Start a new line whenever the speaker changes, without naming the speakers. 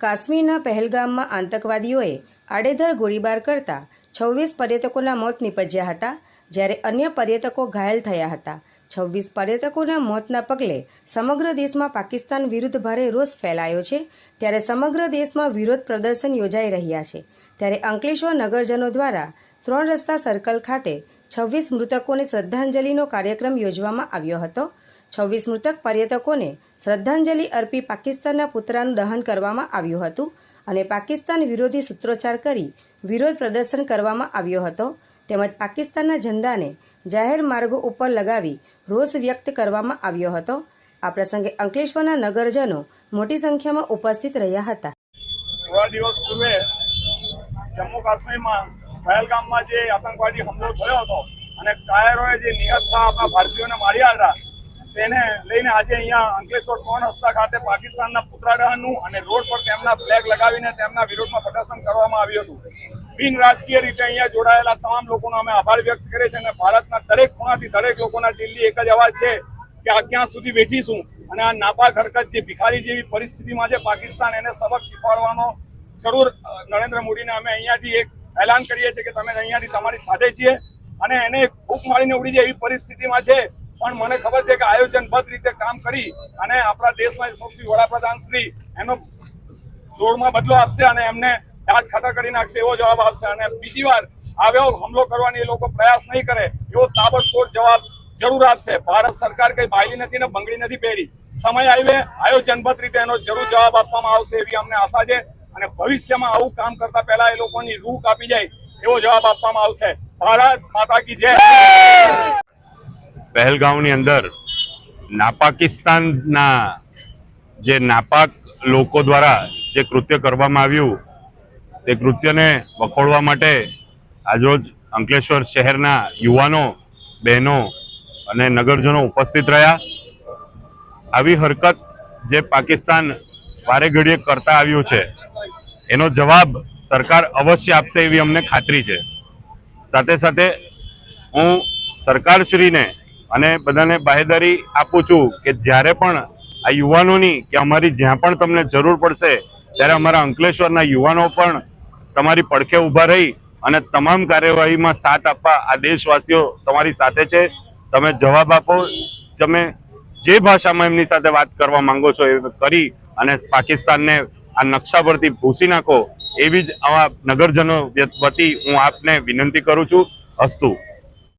કાશ્મીરના પહેલગામમાં આતંકવાદીઓએ આડેધડ ગોળીબાર કરતા છવ્વીસ પર્યટકોના મોત નીપજ્યા હતા, જ્યારે અન્ય પર્યટકો ઘાયલ થયા હતા. છવ્વીસ પર્યટકોના મોતના પગલે સમગ્ર દેશમાં પાકિસ્તાન વિરુદ્ધ ભારે રોષ ફેલાયો છે. ત્યારે સમગ્ર દેશમાં વિરોધ પ્રદર્શન યોજાઈ રહ્યા છે. ત્યારે અંકલેશ્વર નગરજનો દ્વારા ત્રણ રસ્તા સર્કલ ખાતે છવ્વીસ મૃતકોને શ્રદ્ધાંજલિનો કાર્યક્રમ યોજવામાં આવ્યો હતો. છવ્વીસ મૃતક પર્યટકોને શ્રદ્ધાંજલિ અર્પી પાકિસ્તાનના પુતળાનું દહન કરવામાં આવ્યું હતું અને પાકિસ્તાન વિરોધી સૂત્રોચ્ચાર કરી વિરોધ પ્રદર્શન કરવામાં આવ્યો હતો. તેમજ પાકિસ્તાનના ઝંડાને જાહેર માર્ગો ઉપર લગાવી રોષ વ્યક્ત કરવામાં આવ્યો હતો. આ પ્રસંગે અંકલેશ્વરના નગરજનો મોટી સંખ્યામાં ઉપસ્થિત રહ્યા હતા.
દિવસ પૂર્વે જમ્મુ કાશ્મીરમાં જે આતંકવાદી હુમલો થયો હતો અને કાયરોએ જે નિહત આપણા ભારતીયોને માર્યા હતા તેને લઈને આજે અહીંયા અંકલેશ્વર ત્રણ રસ્તા ખાતે પાકિસ્તાનના પુતળા અને રોડ પર તેમના ફ્લેગ લગાવીને તેમના વિરોધમાં પ્રદર્શન કરવામાં આવ્યું હતું. બિન રાજકીય રીતે અહીંયા જોડાયેલા તમામ લોકોનો અમે આભાર વ્યક્ત કરીએ છીએ અને ભારતના દરેક ખૂણાથી દરેક લોકોના દિલ્હી એક જ અવાજ છે કે આ ક્યાં સુધી બેઠીશું અને આ નાપાક હરકત જે ભિખારી જેવી પરિસ્થિતિમાં છે, પાકિસ્તાન એને સબક શીખવાડવાનો જરૂર નરેન્દ્ર મોદીને અમે અહીંયાથી એક એલાન કરીએ છીએ કે તમે અહીંયાથી તમારી સાથે છીએ અને એને ભૂખ મારીને ઉડી જાય એવી પરિસ્થિતિમાં છે. પણ મને ખબર છે કે આયોજનબદ્ધ રીતે કામ કરી અને આપણા દેશના યશસ્વી વડાપ્રધાન શ્રી એનો જોડમાં બદલો આપશે અને એમને દાંત ખાતા કરી નાખશે, એવો જવાબ આપશે. અને બીજી વાર આવ્યો હુમલો કરવાની એ લોકો પ્રયાસ નહીં કરે, એવો તાબડતોડ જવાબ જરૂર આપશે. ભારત સરકાર કઈ બાયલી નથી ને બંગડી નથી પહેરી. સમય આવે આયોજનબદ્ધ રીતે એનો જરૂર જવાબ આપવામાં આવશે એવી અમને આશા છે. અને ભવિષ્યમાં આવું કામ કરતા પહેલા એ લોકોની રૂહ કાપી જાય એવો જવાબ આપવામાં આવશે. ભારત માતા કી જય.
પહેલગાંવની અંદર નાપાકિસ્તાનના જે નાપાક લોકો દ્વારા જે કૃત્ય કરવામાં આવ્યું, તે કૃત્યને વખોડવા માટે આજરોજ અંકલેશ્વર શહેરના યુવાનો, બહેનો અને નગરજનો ઉપસ્થિત રહ્યા. આવી હરકત જે પાકિસ્તાન વારે ઘડીએ કરતા આવ્યું છે, એનો જવાબ સરકાર અવશ્ય આપશે એવી અમને ખાતરી છે. સાથે સાથે હું સરકારશ્રીને અને બધાને બાહેદારી આપું છું કે જ્યારે પણ આ યુવાનોની કે અમારી જ્યાં પણ તમને જરૂર પડશે, ત્યારે અમારા અંકલેશ્વરના યુવાનો પણ તમારી પડખે ઊભા રહી અને તમામ કાર્યવાહીમાં સાથ આપવા આ દેશવાસીઓ તમારી સાથે છે. તમે જવાબ આપો, તમે જે ભાષામાં એમની સાથે વાત કરવા માંગો છો એ કરી અને પાકિસ્તાનને આ નકશા પરથી ભૂસી નાખો, એવી જ આવા નગરજનો વતી હું આપને વિનંતી કરું છું. અસ્તુ.